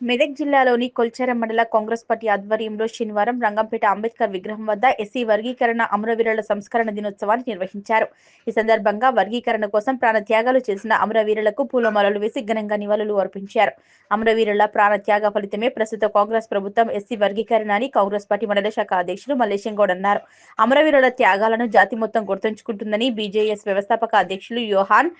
మెదక్ జిల్లాలోని కొల్చారం మండల కాంగ్రెస్ పార్టీ ఆధ్వర్యంలో శనివారం రంగంపేట అంబేద్కర్ విగ్రహం వద్ద ఎస్సీ వర్గీకరణ అమరవీరుల సంస్కరణ దినోత్సవాన్ని నిర్వహించారు. ఈ సందర్భంగా వర్గీకరణ కోసం ప్రాణత్యాగాలు చేసిన అమరవీరులకు పూలమాలలు వేసి ఘనంగా నివాళులు అర్పించారు. అమరవీరుల ప్రాణత్యాగ ఫలితమే ప్రస్తుత కాంగ్రెస్ ప్రభుత్వం ఎస్సీ వర్గీకరణ అని కాంగ్రెస్ పార్టీ మండల శాఖ అధ్యక్షులు మల్లేశంగౌడ్ అన్నారు. అమరవీరుల త్యాగాలను జాతి మొత్తం గుర్తుంచుకుంటుందని బీజేఎస్ వ్యవస్థాపక అధ్యక్షులు యోహాన్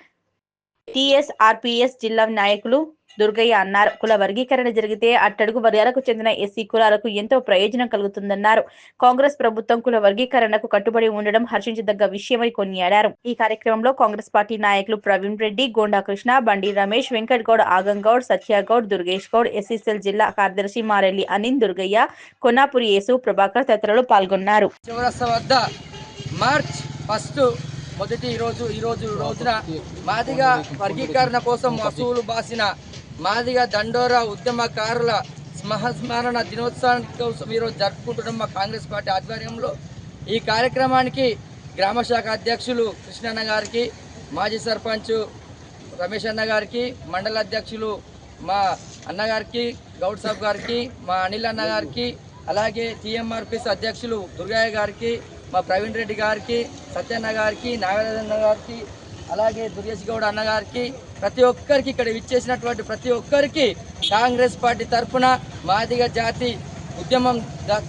టీఎస్ఆర్పీఎస్ జిల్లా నాయకులు దుర్గయ్య అన్నారు. కుల వర్గీకరణ జరిగితే అట్టడుగు వర్గాలకు చెందిన ఎస్సీ కులాలకు ఎంతో ప్రయోజనం కలుగుతుందన్నారు. కాంగ్రెస్ ప్రభుత్వం కుల వర్గీకరణకు కట్టుబడి ఉండడం హర్షించదగ్గ విషయమని కొనియాడారు. ఈ కార్యక్రమంలో కాంగ్రెస్ పార్టీ నాయకులు ప్రవీణ్ రెడ్డి గోండా కృష్ణ బండి రమేష్ వెంకట్ గౌడ్ ఆగంగౌడ్ సత్యగౌడ్ దుర్గేష్ గౌడ్ ఎస్సీసెల్ జిల్లా కార్యదర్శి మారెల్లి అనిన్ దుర్గయ్య కొనాపురి యేసు ప్రభాకర్ తదితరులు పాల్గొన్నారు. మార్చ్ ఫస్ట్ మొదటి రోజు ఈ రోజు రోజున మాదిగా వర్గీకరణ కోసం వసూలు బాసిన మాదిగా దండోరా ఉద్యమకారుల స్మరణ దినోత్సవం కోసం ఈరోజు జరుపుకుంటున్నాం మా కాంగ్రెస్ పార్టీ ఆధ్వర్యంలో. ఈ కార్యక్రమానికి గ్రామ శాఖ అధ్యక్షులు కృష్ణన్న గారికి మాజీ సర్పంచ్ రమేష్ అన్న గారికి మండల అధ్యక్షులు మా అన్నగారికి గౌడ్ సాబ్ గారికి మా అనిల్ అన్న గారికి అలాగే టీఎంఆర్పిఎస్ అధ్యక్షులు దుర్గయ్య గారికి మా ప్రవీణ్ రెడ్డి గారికి సత్యన్న గారికి నాగరాజన్న గారికి అలాగే దుర్గేష్ గౌడ్ అన్నగారికి ప్రతి ఒక్కరికి ఇక్కడ విచ్చేసినటువంటి ప్రతి ఒక్కరికి కాంగ్రెస్ పార్టీ తరఫున మాదిగ జాతి ఉద్యమం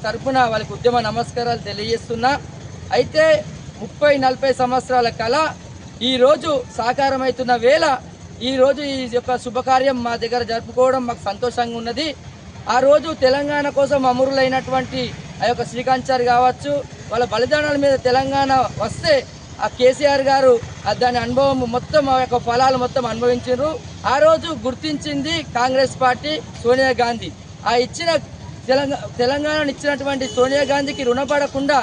తరఫున వాళ్ళకి ఉద్యమ నమస్కారాలు తెలియజేస్తున్నా. అయితే ముప్పై నలభై సంవత్సరాల కళ ఈరోజు సాకారమవుతున్న వేళ ఈరోజు ఈ యొక్క శుభకార్యం మా దగ్గర జరుపుకోవడం మాకు సంతోషంగా ఉన్నది. ఆ రోజు తెలంగాణ కోసం అమరులైనటువంటి ఆ యొక్క శ్రీకాంత్ కావచ్చు వాళ్ళ బలిదానాల మీద తెలంగాణ వస్తే ఆ కేసీఆర్ గారు ఆ దాని అనుభవం మొత్తం ఆ యొక్క ఫలాలు మొత్తం అనుభవించారు ఆ రోజు గుర్తించింది కాంగ్రెస్ పార్టీ సోనియా గాంధీ. ఆ ఇచ్చిన తెలంగాణ తెలంగాణను ఇచ్చినటువంటి సోనియా గాంధీకి రుణపడకుండా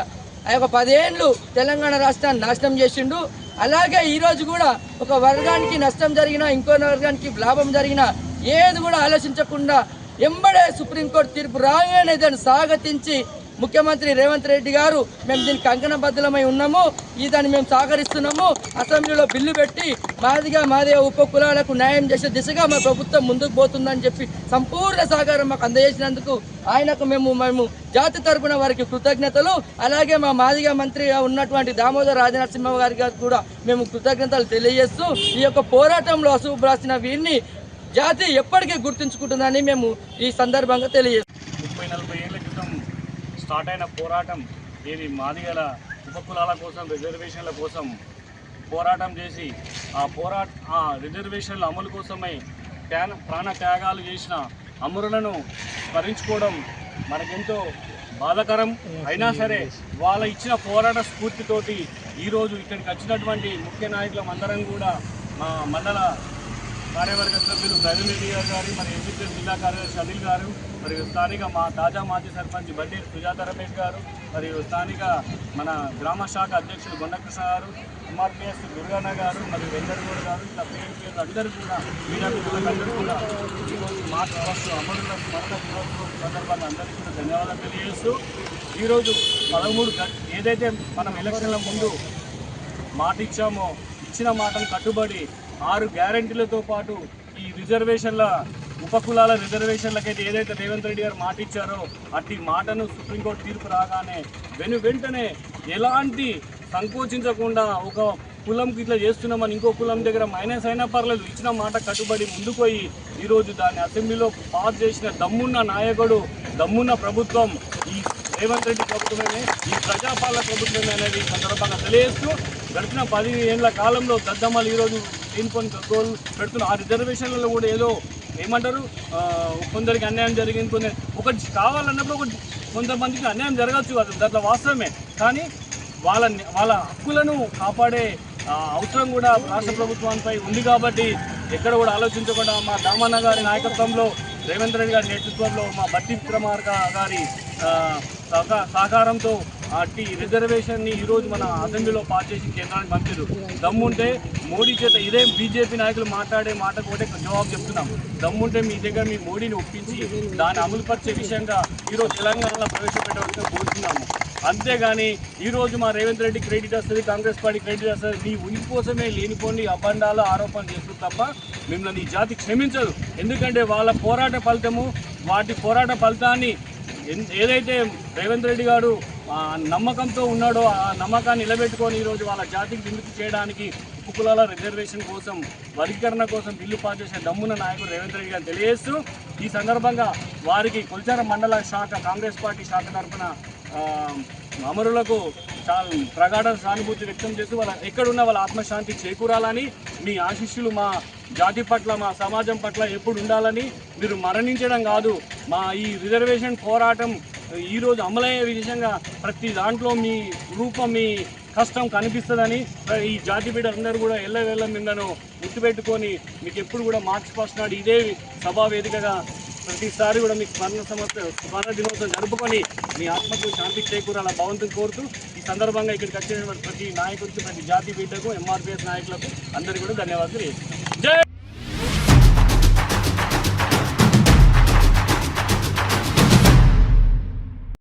ఆ యొక్క పదేళ్ళు తెలంగాణ రాష్ట్రాన్ని నాశనం చేసిండు. అలాగే ఈరోజు కూడా ఒక వర్గానికి నష్టం జరిగినా ఇంకో వర్గానికి లాభం జరిగినా ఏది కూడా ఆలోచించకుండా ఎంబడే సుప్రీంకోర్టు తీర్పు రాగానే దాన్ని స్వాగతించి ముఖ్యమంత్రి రేవంత్ రెడ్డి గారు మేము దీనికి కంకణబద్ధులమై ఉన్నాము. ఈ దాన్ని మేము సహకరిస్తున్నాము అసెంబ్లీలో బిల్లు పెట్టి మాదిగా మాదే ఉప కులాలకు న్యాయం చేసే దిశగా మా ప్రభుత్వం ముందుకు పోతుందని చెప్పి సంపూర్ణ సహకారం మాకు అందజేసినందుకు ఆయనకు మేము మేము జాతి తరపున వారికి కృతజ్ఞతలు. అలాగే మా మాదిగా మంత్రిగా ఉన్నటువంటి దామోదర్ రాజనరసింహ గారి గారికి కూడా మేము కృతజ్ఞతలు తెలియజేస్తూ ఈ యొక్క పోరాటంలో అశుభ రాసిన వీరిని జాతి ఎప్పటికీ గుర్తుంచుకుంటుందని మేము ఈ సందర్భంగా తెలియజేస్తాం ముప్పై నలభై ఏళ్ళ క్రితం స్టార్ట్ అయిన పోరాటం ఇది మాదిగల ఉపకులాల కోసం రిజర్వేషన్ల కోసం పోరాటం చేసి ఆ పోరాట ఆ రిజర్వేషన్ల అమలు కోసమై ప్రాణ ప్రాణ త్యాగాలు చేసిన అమరులను స్మరించుకోవడం మనకెంతో బాధాకరం. అయినా సరే వాళ్ళ ఇచ్చిన పోరాట స్ఫూర్తితోటి ఈరోజు ఇక్కడికి వచ్చినటువంటి ముఖ్య నాయకులం అందరం కూడా మా మండల కార్యవర్గ సభ్యులు ప్రవీణ్ గారు మరి ఎంపీ జిల్లా కార్యదర్శి అనిల్ గారు మరియు స్థానిక మా తాజా మాజీ సర్పంచ్ బండి సుజాత రమేష్ గారు మరియు స్థానిక మన గ్రామ శాఖ అధ్యక్షులు గొండకృష్ణ గారు ఎంఆర్పిఎస్ దుర్గాన్న గారు మరియు వెంకటగౌడ్ గారు ఇట్లా పేరు పేరు అందరూ కూడా మీడియా అందరూ కూడా ఈరోజు మార్చి ఫస్ట్ అమరుల స్మరణ దినోత్సవం సందర్భంగా అందరికీ కూడా ధన్యవాదాలు తెలియజేస్తూ ఈరోజు పదమూడు ఏదైతే మనం ఎలక్షన్ల ముందు మాట ఇచ్చామో ఇచ్చిన మాటను కట్టుబడి ఆరు గ్యారంటీలతో పాటు ఈ రిజర్వేషన్ల ఉపకులాల రిజర్వేషన్లకైతే ఏదైతే రేవంత్ రెడ్డి గారు మాట ఇచ్చారో అట్టి మాటను సుప్రీంకోర్టు తీర్పు రాగానే వెను వెంటనే ఎలాంటి సంకోచించకుండా ఒక కులంకి ఇట్లా చేస్తున్నామని ఇంకో కులం దగ్గర మైనస్ అయినా పర్లేదు ఇచ్చిన మాట కట్టుబడి ముందుకు పోయి ఈరోజు దాన్ని అసెంబ్లీలో పాస్ చేసిన దమ్మున్న నాయకుడు దమ్మున్న ప్రభుత్వం ఈ రేవంత్ రెడ్డి ప్రభుత్వమే ఈ ప్రజాపాలన ప్రభుత్వమే అనేది సందర్భంగా తెలియజేస్తూ గడిచిన పది ఏళ్ళ కాలంలో దద్దమ్మలు ఈరోజు లేనిపోని గోల్ పెడుతున్న ఆ రిజర్వేషన్లలో కూడా ఏదో ఏమంటారు? కొందరికి అన్యాయం జరిగింది కొందరు ఒకటి కావాలన్నప్పుడు ఒకటి కొంతమందికి అన్యాయం జరగచ్చు అది దాంట్లో వాస్తవమే. కానీ వాళ్ళ వాళ్ళ హక్కులను కాపాడే అవసరం కూడా రాష్ట్ర ప్రభుత్వానికి ఉంది కాబట్టి ఎక్కడ కూడా ఆలోచించకుండా మా దామన్న గారి నాయకత్వంలో రేవంత్ రెడ్డి గారి నేతృత్వంలో మా బట్టి విక్రమార్క గారి సహక- సహకారంతో టీ రిజర్వేషన్ని ఈరోజు మన అసెంబ్లీలో పాస్ చేసి కేంద్రానికి పంపారు. దమ్ముంటే మోడీ చేత ఇదే బీజేపీ నాయకులు మాట్లాడే మాట కూడా జవాబు చెప్తున్నాం. దమ్ముంటే మీ దగ్గర మీ మోడీని ఒప్పించి దాన్ని అమలుపరిచే విషయంగా ఈరోజు తెలంగాణలో ప్రవేశపెట్టవలసిన కోరుతున్నాము. అంతేగాని ఈరోజు మా రేవంత్ రెడ్డి క్రెడిట్ వస్తుంది కాంగ్రెస్ పార్టీ క్రెడిట్ వస్తుంది నీ ఉనికి కోసమే లేనిపోని అబండాలు ఆరోపణలు చేస్తుంది తప్ప మిమ్మల్ని ఈ జాతి క్షమించదు. ఎందుకంటే వాళ్ళ పోరాట ఫలితము వాటి పోరాట ఫలితాన్ని ఎన్- ఏదైతే రేవంత్ రెడ్డి గారు నమ్మకంతో ఉన్నాడో ఆ నమ్మకాన్ని నిలబెట్టుకొని ఈరోజు వాళ్ళ జాతికి విముక్తి చేయడానికి ఉప కులాల రిజర్వేషన్ కోసం వర్గీకరణ కోసం బిల్లు పాస్ చేసే దమ్మున నాయకుడు రేవంత్ రెడ్డి గారు తెలియజేస్తూ ఈ సందర్భంగా వారికి కొల్చార మండల శాఖ కాంగ్రెస్ పార్టీ శాఖ తరఫున అమరులకు ప్రగాఢ సానుభూతి వ్యక్తం చేస్తూ వాళ్ళ ఎక్కడున్న వాళ్ళ ఆత్మశాంతి చేకూరాలని మీ ఆశీస్సులు మా జాతి పట్ల మా సమాజం పట్ల ఎప్పుడు ఉండాలని మీరు మరణించడం కాదు మా ఈ రిజర్వేషన్ పోరాటం ఈరోజు అమలయ్యే విషయంగా ప్రతి దాంట్లో మీ రూపం మీ కష్టం కనిపిస్తుందని ఈ జాతి బిడ్డలందరూ కూడా ఎల్ల వెళ్ళ మిమ్మల్ని గుర్తుపెట్టుకొని మీకు ఎప్పుడు కూడా మార్చి ఫస్ట్ నాడు ఇదే సభా వేదికగా ప్రతిసారి కూడా మీకు స్మరణ సంవత్సర స్మరణ దినోత్సవం జరుపుకొని మీ ఆత్మకు శాంతి చేకూరాల భవంతుని కోరుతూ ఈ సందర్భంగా ఇక్కడికి వచ్చినటువంటి ప్రతి నాయకుడికి ప్రతి జాతి బిడ్డకు ఎంఆర్పిఎస్ నాయకులకు అందరికీ కూడా ధన్యవాదాలు జై